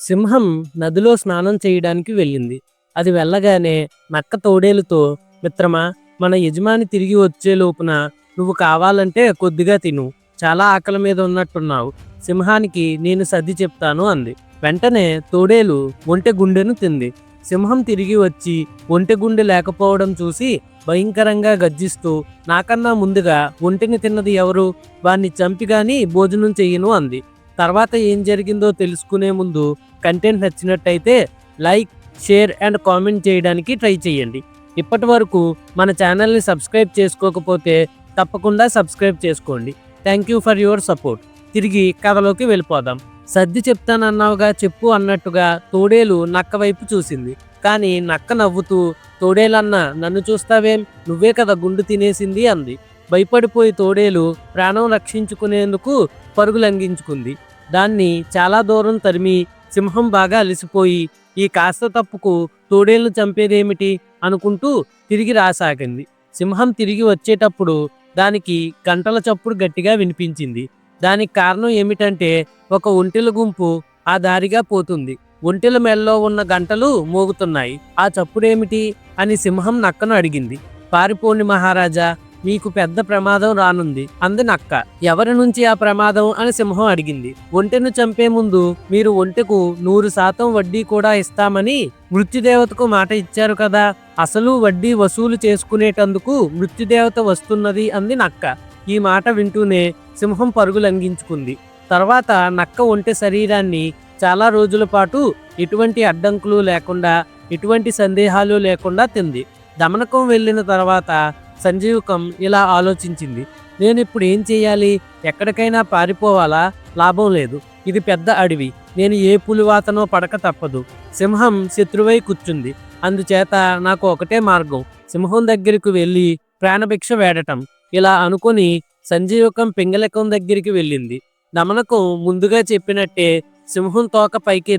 సింహం నదిలో స్నానం చేయడానికి వెళ్ళింది. అది వెళ్ళగానే నక్క తోడేలుతో మిత్రమా మన యజమాని తిరిగి వచ్చే లోపున నువ్వు కావాలంటే కొద్దిగా తిను. చాలా ఆకలి మీద ఉన్నట్టున్నావు. సింహానికి నేను సర్ది చెప్తాను అంది. వెంటనే తోడేలు ఒంటె గుండెను తింది. సింహం తిరిగి వచ్చి ఒంటె గుండె లేకపోవడం చూసి భయంకరంగా గర్జిస్తూ నాకన్నా ముందుగా ఒంటిని తిన్నది ఎవరు? వాణ్ణి చంపిగాని భోజనం చెయ్యను అంది. తర్వాత ఏం జరిగిందో తెలుసుకునే ముందు కంటెంట్ నచ్చినట్టయితే లైక్ షేర్ అండ్ కామెంట్ చేయడానికి ట్రై చేయండి. ఇప్పటి వరకు మన ఛానల్ని సబ్స్క్రైబ్ చేసుకోకపోతే తప్పకుండా సబ్స్క్రైబ్ చేసుకోండి. Thank you for your support తిరిగి కథలోకి వెళ్ళిపోదాం. సర్ది చెప్తానన్నావుగా చెప్పు అన్నట్టుగా తోడేలు నక్క వైపు చూసింది. కానీ నక్క నవ్వుతూ తోడేలన్న నన్ను చూస్తావేం? నువ్వే కదా గుండు తినేసింది అంది. భయపడిపోయి తోడేలు ప్రాణం రక్షించుకునేందుకు పరుగులంగించుకుంది దాన్ని చాలా దూరం తరిమి సింహం బాగా అలసిపోయి ఈ కాస్త తప్పుకు తోడేళ్ళు చంపేదేమిటి అనుకుంటూ తిరిగి రాసాగింది. సింహం తిరిగి వచ్చేటప్పుడు దానికి గంటల చప్పుడు గట్టిగా వినిపించింది. దానికి కారణం ఏమిటంటే ఒక ఒంటెల గుంపు ఆ దారిగా పోతుంది. ఒంటెల మెల్లో ఉన్న గంటలు మోగుతున్నాయి. ఆ చప్పుడేమిటి అని సింహం నక్కను అడిగింది. పారిపోండి మహారాజా మీకు పెద్ద ప్రమాదం రానుంది. అంది నక్క ఎవరి నుంచి ఆ ప్రమాదం అని సింహం అడిగింది. ఒంటెను చంపే ముందు మీరు ఒంటెకు నూరు శాతం వడ్డీ కూడా ఇస్తామని మృత్యుదేవతకు మాట ఇచ్చారు కదా. అసలు వడ్డీ వసూలు చేసుకునేటందుకు మృత్యుదేవత వస్తున్నది అంది నక్క. ఈ మాట వింటూనే సింహం పరుగు లంఘించుకుంది. తర్వాత నక్క ఒంటె శరీరాన్ని చాలా రోజుల పాటు ఎటువంటి అడ్డంకులు లేకుండా ఎటువంటి సందేహాలు లేకుండా తింది. దమనకం వెళ్ళిన తర్వాత సంజీవకం ఇలా ఆలోచించింది. నేను ఇప్పుడు ఏం చేయాలి? ఎక్కడికైనా పారిపోవాలా? లాభం లేదు. ఇది పెద్ద అడవి. నేను ఏ పులివాతనో పడక తప్పదు. సింహం శత్రువై కూర్చుంది. అందుచేత నాకు ఒకటే మార్గం. సింహం దగ్గరికి వెళ్ళి ప్రాణభిక్ష వేడటం. ఇలా అనుకొని సంజీవకం పింగళకం దగ్గరికి వెళ్ళింది. నమనకు ముందుగా చెప్పినట్టే సింహం తోక పైకి